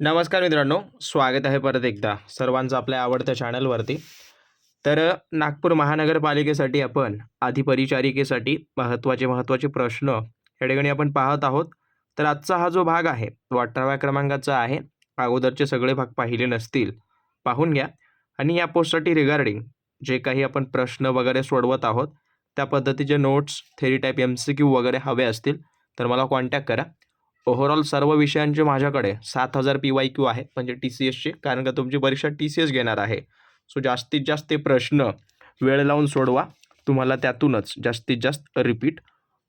नमस्कार मित्रांनो स्वागत आहे परत एकदा सर्वांचं आपल्या आवडत्या चॅनलवरती. तर नागपूर महानगरपालिकेसाठी आपण अधिपरिचारिकेसाठी महत्त्वाचे महत्त्वाचे प्रश्न या ठिकाणी आपण पाहत आहोत. तर आजचा हा जो भाग आहे तो अठराव्या क्रमांकाचा आहे. अगोदरचे सगळे भाग पाहिले नसतील पाहून घ्या. आणि या पोस्टसाठी रिगार्डिंग जे काही आपण प्रश्न वगैरे सोडवत आहोत त्या पद्धतीचे notes theory type M C Q वगैरे हवे असतील तर मला कॉन्टॅक्ट करा. ओव्हरऑल सर्व विषयांचे माझ्याकडे सात हजार पी वाय क्यू आहे म्हणजे टी सी एसचे कारण का तुमची परीक्षा टी सी एस घेणार आहे. सो जास्तीत जास्त ते प्रश्न वेळ लावून सोडवा तुम्हाला त्यातूनच जास्तीत जास्त रिपीट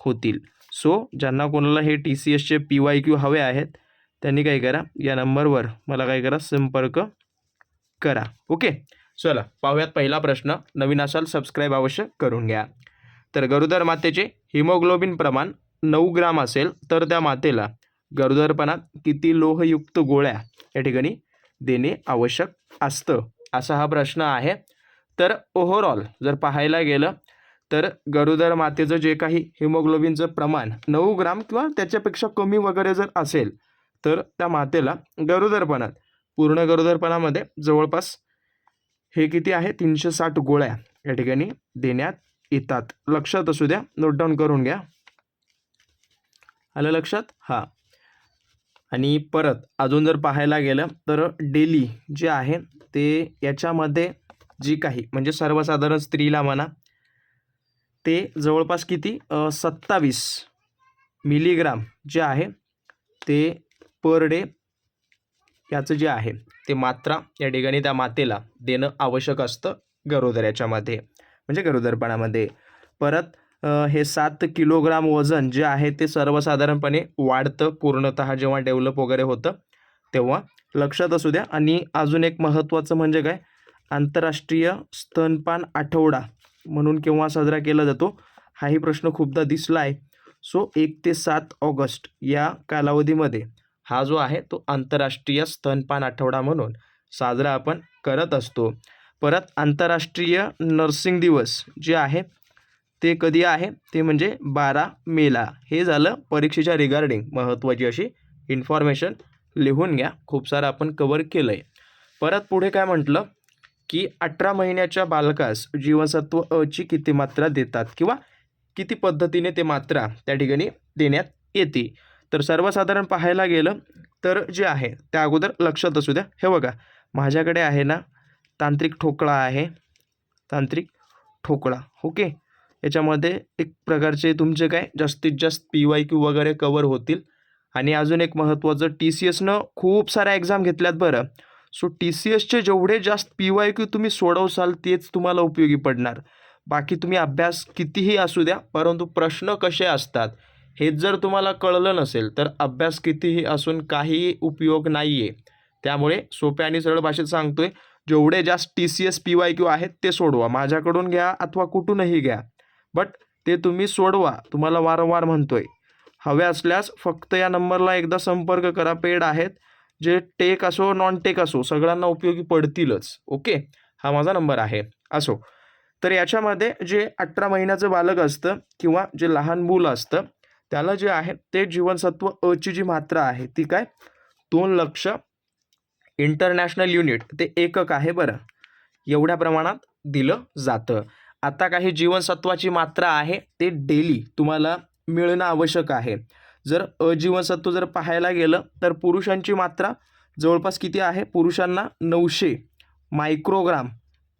होतील. सो ज्यांना कोणाला हे टी सी एसचे पी वाय क्यू हवे आहेत त्यांनी काय करा या नंबरवर मला काय करा संपर्क करा. ओके चला पाहूयात पहिला प्रश्न. नवीन असाल सबस्क्राईब अवश्य करून घ्या. तर गरोदर मातेचे हिमोग्लोबिन प्रमाण नऊ ग्राम असेल तर त्या मातेला गरोदरपणात किती लोहयुक्त गोळ्या या ठिकाणी देणे आवश्यक असतं? असा हा प्रश्न आहे. तर ओव्हरऑल जर पाहायला गेलं तर गरोदर मातेचं जे काही हिमोग्लोबिनचं प्रमाण नऊ ग्राम किंवा त्याच्यापेक्षा कमी वगैरे जर असेल तर त्या मातेला गरोदरपणात पूर्ण गरोदरपणामध्ये जवळपास हे किती आहे? तीनशे साठ गोळ्या या ठिकाणी देण्यात येतात. लक्षात असू द्या. नोट डाऊन करून घ्या. आलं लक्षात? हां. आणि परत अजून जर पाहायला गेलं तर डेली जे आहे ते याच्यामध्ये जी काही म्हणजे सर्वसाधारण स्त्रीला म्हणा ते जवळपास किती? सत्तावीस मिलीग्राम जे आहे ते पर डे याचं जे आहे ते मात्रा या ठिकाणी त्या मातेला देणं आवश्यक असतं गरोदर याच्यामध्ये म्हणजे गरोदरपणामध्ये. परत हे सात किलोग्राम वजन जे आहे ते सर्वसाधारणपणे वाढतं पूर्णतः जेव्हा डेव्हलप वगैरे होतं तेव्हा. लक्षात असू द्या. आणि अजून एक महत्त्वाचं म्हणजे काय? आंतरराष्ट्रीय स्तनपान आठवडा म्हणून केव्हा साजरा केला जातो हाही प्रश्न खूपदा दिसला आहे सो एक ते सात ऑगस्ट या कालावधीमध्ये हा जो आहे तो आंतरराष्ट्रीय स्तनपान आठवडा म्हणून साजरा आपण करत असतो. परत आंतरराष्ट्रीय नर्सिंग दिवस जे आहे ते कधी आहे? ते म्हणजे बारा मेला. हे झालं परीक्षेच्या रिगार्डिंग महत्त्वाची अशी इन्फॉर्मेशन लिहून घ्या. खूप सारं आपण कवर केलं आहे परत पुढे काय म्हटलं? की अठरा महिन्याच्या बालकास जीवनसत्व अची किती मात्रा देतात किंवा किती पद्धतीने ते मात्रा त्या ठिकाणी देण्यात येते? तर सर्वसाधारण पाहायला गेलं तर जे आहे त्या अगोदर लक्षात असू द्या. हे बघा माझ्याकडे आहे ना तांत्रिक ठोकळा आहे. तांत्रिक ठोकळा. ओके? याच्यामध्ये एक प्रकारचे तुमचे काय जास्तीत जास्त पी वाय क्यू वगैरे कवर होतील. आणि अजून एक महत्त्वाचं टी सी एसनं खूप साऱ्या एक्झाम घेतल्यात बरं. सो टी सी एसचे जेवढे जास्त पी वाय क्यू तुम्ही सोडवसाल तेच तुम्हाला उपयोगी पडणार. बाकी तुम्ही अभ्यास कितीही असू द्या परंतु प्रश्न कसे असतात हेच जर तुम्हाला कळलं नसेल तर अभ्यास कितीही असून काहीही उपयोग नाही आहे त्यामुळे सोप्या आणि सरळ भाषेत सांगतोय जेवढे जास्त T C S P Y Q आहेत ते सोडवा. माझ्याकडून घ्या अथवा कुठूनही घ्या. बट ते तुम्ही सोडवा. तुम्हाला वारंवार म्हणतोय. हवे असल्यास फक्त या नंबरला एकदा संपर्क करा. पेड आहेत. जे टेक असो नॉन टेक असो सगळ्यांना उपयोगी पडतीलच. ओके हा माझा नंबर आहे. असो. तर याच्यामध्ये जे अठरा महिन्याचं बालक असतं किंवा जे लहान मूल असतं त्याला जे आहे ते जीवनसत्व अची जी मात्रा आहे ती काय? दोन लक्ष इंटरनॅशनल युनिट ते एकक आहे बरं. एवढ्या प्रमाणात दिलं जातं. आता काही जीवनसत्वाची मात्रा आहे ते डेली तुम्हाला मिळणं आवश्यक आहे. जर अजीवनसत्व जर पाहायला गेलं तर पुरुषांची मात्रा जवळपास किती आहे? पुरुषांना नऊशे मायक्रोग्राम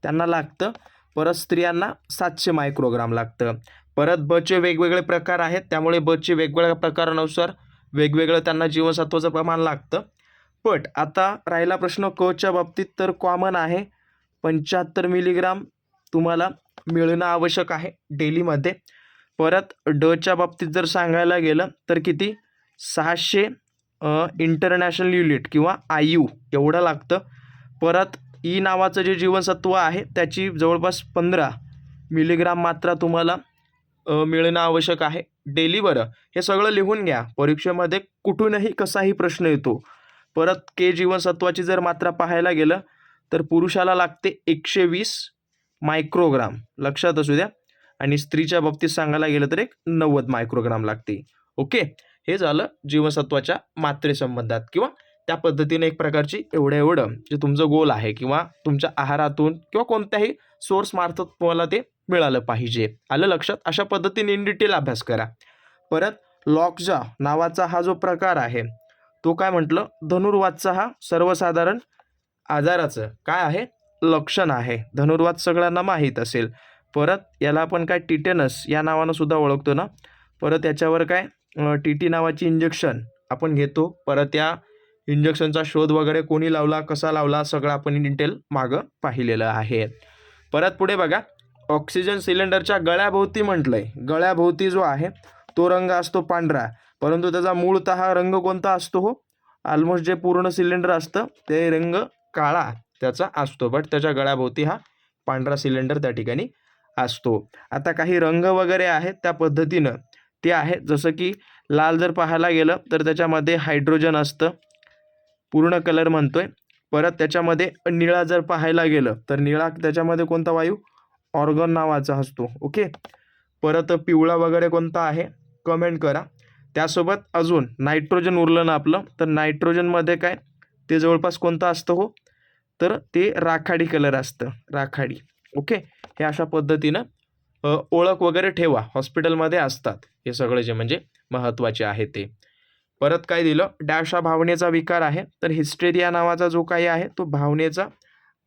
त्यांना लागतं परत स्त्रियांना सातशे मायक्रोग्राम लागतं. परत बचे वेगवेगळे प्रकार आहेत त्यामुळे बचे वेगवेगळ्या प्रकारानुसार वेगवेगळं त्यांना जीवनसत्वाचं प्रमाण लागतं. बट आता राहिला प्रश्न कच्या बाबतीत तर कॉमन आहे पंच्याहत्तर मिलीग्राम तुम्हाला मिळणं आवश्यक आहे डेलीमध्ये. परत डच्या बाबतीत जर सांगायला गेलं तर किती? सहाशे इंटरनॅशनल युनिट किंवा आय यू एवढं लागतं. परत ई नावाचं जे जीवनसत्व आहे त्याची जवळपास पंधरा मिलीग्राम मात्रा तुम्हाला मिळणं आवश्यक आहे. डेली बरं. हे सगळं लिहून घ्या. परीक्षेमध्ये कुठूनही कसाही प्रश्न येतो. परत के जीवनसत्वाची जर मात्रा पाहायला गेलं तर पुरुषाला लागते एकशे वीस मायक्रोग्राम. लक्षात असू द्या. आणि स्त्रीच्या बाबतीत सांगायला गेलं तर एक नव्वद मायक्रोग्राम लागते ओके? हे झालं जीवनसत्वाच्या मात्रेसंबंधात किंवा त्या पद्धतीने एक प्रकारची एवढं एवढं जे तुमचं गोल आहे किंवा तुमच्या आहारातून किंवा कोणत्याही सोर्स मार्फत तुम्हाला ते मिळालं पाहिजे. आलं लक्षात? अशा पद्धतीने इन डिटेल अभ्यास करा. परत लॉकजा नावाचा हा जो प्रकार आहे तो काय म्हटलं? धनुर्वादचा हा सर्वसाधारण आजाराचं. काय आहे? लक्षण आहे. धनुर्वाद सगळ्यांना माहीत असेल. परत याला आपण काय टिटेनस या नावानं सुद्धा ओळखतो ना? परत याच्यावर काय? टी टी नावाची इंजेक्शन आपण घेतो. परत या इंजेक्शनचा शोध वगैरे कोणी लावला कसा लावला सगळं आपण डिटेल मागं पाहिलेलं आहे. परत पुढे बघा. ऑक्सिजन सिलेंडरच्या गळ्याभोवती म्हटलंय. गळ्याभोवती जो आहे तो रंग असतो पांढरा. परंतु त्याचा मूळतः रंग कोणता असतो हो? ऑलमोस्ट जे पूर्ण सिलेंडर असतं ते रंग काळा. त्याचा असतो. बट त्याच्या गळ्याभोवती हा पांढरा सिलेंडर त्या ठिकाणी असतो. आता काही रंग वगैरे आहेत त्या पद्धतीनं. ते आहे जसं की लाल जर पाहायला गेलं तर त्याच्यामध्ये हायड्रोजन असतं. पूर्ण कलर म्हणतोय. परत त्याच्यामध्ये निळा जर पाहायला गेलं तर निळा त्याच्यामध्ये कोणता वायू? ऑर्गन नावाचा असतो. ओके परत पिवळा वगैरे कोणता आहे? कमेंट करा. त्यासोबत अजून नायट्रोजन उरलं ना आपलं तर नायट्रोजनमध्ये काय? ते जवळपास कोणतं असतं हो? तर ते राखाडी कलर असतं राखाडी. ओके हे अशा पद्धतीनं ओळख वगैरे ठेवा. हॉस्पिटलमध्ये असतात हे सगळं जे म्हणजे महत्त्वाचे आहे ते. परत काय दिलं? डॅश हा भावनेचा विकार आहे. तर हिस्टेरिया नावाचा जो काही आहे तो भावनेचा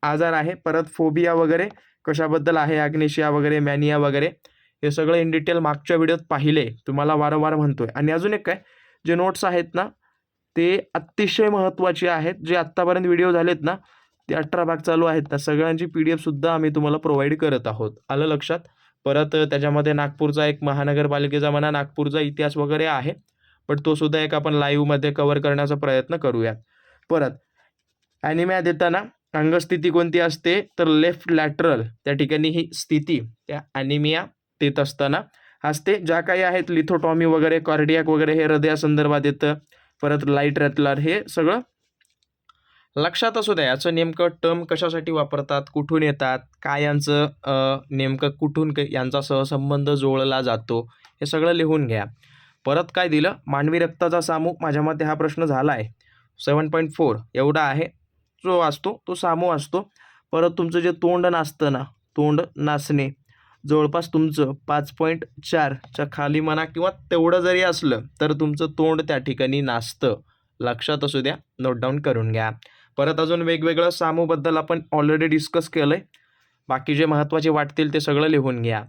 आजार आहे. परत फोबिया वगैरे कशाबद्दल आहे? अग्नेशिया वगैरे मॅनिया वगैरे हे सगळं इन डिटेल मागच्या व्हिडिओत पाहिले. तुम्हाला वारंवार म्हणतोय. आणि अजून एक काय? जे नोट्स आहेत ना ते अतिशय महत्त्वाचे आहेत. जे आत्तापर्यंत व्हिडिओ झालेत ना ते अठरा भाग चालू आहेत. ना सगळ्यांची पी डी एफसुद्धा आम्ही तुम्हाला प्रोव्हाइड करत आहोत. आलं लक्षात? परत त्याच्यामध्ये नागपूरचा एक महानगरपालिकेचा म्हणा नागपूरचा इतिहास वगैरे आहे. पण तो सुद्धा एक आपण लाईव्हमध्ये कव्हर करण्याचा प्रयत्न करूयात. परत ॲनिम्या देताना अंगस्थिती कोणती असते? तर लेफ्ट लॅटरल त्या ठिकाणी ही स्थिती त्या ॲनिमिया देत असताना असते. ज्या काही आहेत लिथोटॉमी वगैरे कॉर्डियाक वगैरे हे हृदयासंदर्भात येतं. परत लाइट रॅटलर हे सगळं लक्षात असू द्या याचं नेमकं टर्म कशासाठी वापरतात कुठून येतात काय यांचं नेमकं कुठून यांचा सहसंबंध जोडला जातो हे सगळं लिहून घ्या. परत काय दिलं? मानवी रक्ताचा सामू माझ्या मते हा प्रश्न झाला आहे सेवन पॉईंट फोर एवढा आहे. जो असतो तो सामू असतो परत तुमचं जे तोंड नाचतं ना तोंड नाचणे जवळपास तुमचं पाच पॉईंट चारच्या खाली म्हणा किंवा तेवढं जरी असलं तर तुमचं तोंड त्या ठिकाणी नाचतं. लक्षात असू द्या नोट डाऊन करून घ्या. परत अजून वेगवेगळं सामूबद्दल आपण ऑलरेडी डिस्कस केलं आहे बाकी जे महत्त्वाचे वाटतील ते सगळं लिहून घ्या.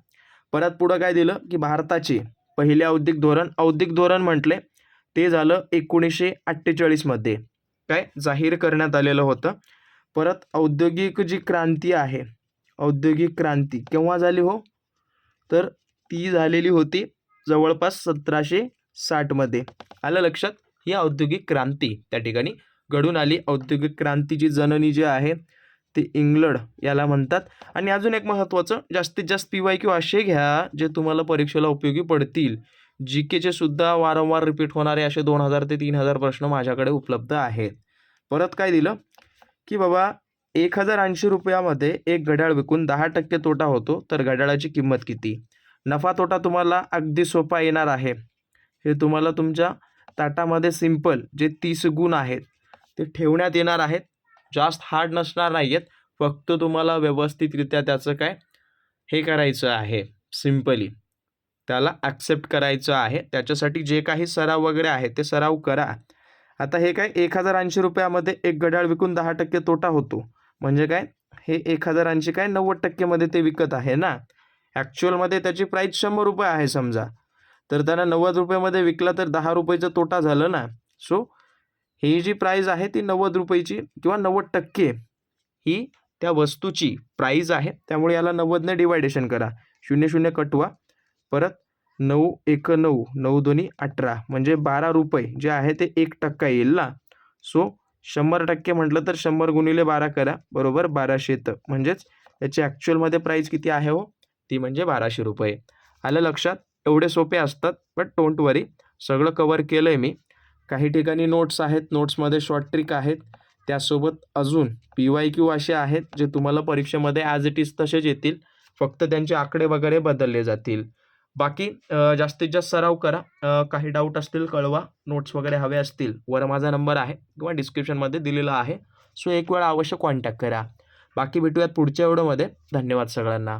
परत पुढं काय दिलं? की भारताचे पहिले औद्योगिक धोरण औद्योगिक धोरण म्हटले ते झालं एकोणीसशे अठ्ठेचाळीसमध्ये काय? जाहीर करण्यात आलेलं होतं. परत औद्योगिक जी क्रांती आहे औद्योगिक क्रांती केव्हा झाली हो? तर ती झालेली होती जवळपास सतराशे साठमध्ये आलं लक्षात? ही औद्योगिक क्रांती त्या ठिकाणी घडून आली. औद्योगिक क्रांतीची जननी जी आहे ते इंग्लंड याला म्हणतात. आणि अजून एक महत्त्वाचं जास्तीत जास्त पी वाय क्यू असे घ्या जे तुम्हाला परीक्षेला उपयोगी पडतील. जी केचे सुद्धा वारंवार रिपीट होणारे असे दोन हजार ते तीन हजार प्रश्न माझ्याकडे उपलब्ध आहेत. परत काय दिलं? की बाबा एक हजार ऐंशी रुपयामध्ये एक घड्याळ विकून दहा टक्के तोटा होतो तर घड्याळाची किंमत किती? नफा तोटा तुम्हाला अगदी सोपा येणार आहे. हे तुम्हाला तुमच्या ताटामध्ये सिंपल जे तीस गुण आहेत ते ठेवण्यात येणार आहेत. जास्त हार्ड नसणार नाही आहेत फक्त तुम्हाला व्यवस्थितरित्या त्याचं काय? हे करायचं आहे. सिम्पली त्याला ॲक्सेप्ट करायचं आहे. त्याच्यासाठी जे काही सराव वगैरे आहे ते सराव करा. आता हे काय? एक हजार ऐंशी रुपयामध्ये एक घड्याळ विकून दहा टक्के तोटा होतो. म्हणजे काय? हे एक हजार ऐंशी काय? नव्वद टक्केमध्ये ते विकत आहे ना? ॲक्च्युअलमध्ये त्याची प्राईस शंभर रुपये आहे समजा. तर त्यानं नव्वद रुपयामध्ये विकला तर दहा रुपयाचा तोटा झालं ना? सो ही जी प्राईज आहे ती नव्वद रुपयेची किंवा नव्वद टक्के ही त्या वस्तूची प्राईज आहे. त्यामुळे याला नव्वदने डिवायडेशन करा. शून्य शून्य कटवा. परत नऊ एक नऊ नऊ दोन्ही अठरा म्हणजे बारा रुपये जे आहे ते एक टक्का येईल ना? सो शंभर टक्के म्हटलं तर शंभर गुणिले बारा करा. बरोबर? बाराशे तर म्हणजेच याची ॲक्च्युअलमध्ये प्राईज किती आहे हो? ती म्हणजे बाराशे रुपये. आलं लक्षात? एवढे सोपे असतात बट डोंट वरी सगळं कवर केलं आहे मी. काही ठिकाणी नोट्स आहेत नोट्समध्ये शॉर्ट ट्रिक आहेत. त्यासोबत अजून पी वाय क्यू असे आहेत जे तुम्हाला परीक्षेमध्ये ॲज इट इज तसेच येतील. फक्त त्यांचे आकडे वगैरे बदलले जातील. बाकी जास्तीत जास्त सराव करा. काही डाऊट असतील कळवा. नोट्स वगैरे हवे असतील वर माझा नंबर आहे किंवा डिस्क्रिप्शनमध्ये दिलेला आहे. सो एक वेळा अवश्य कॉन्टॅक्ट करा. बाकी भेटूयात पुढच्या व्हिडिओमध्ये धन्यवाद सगळ्यांना.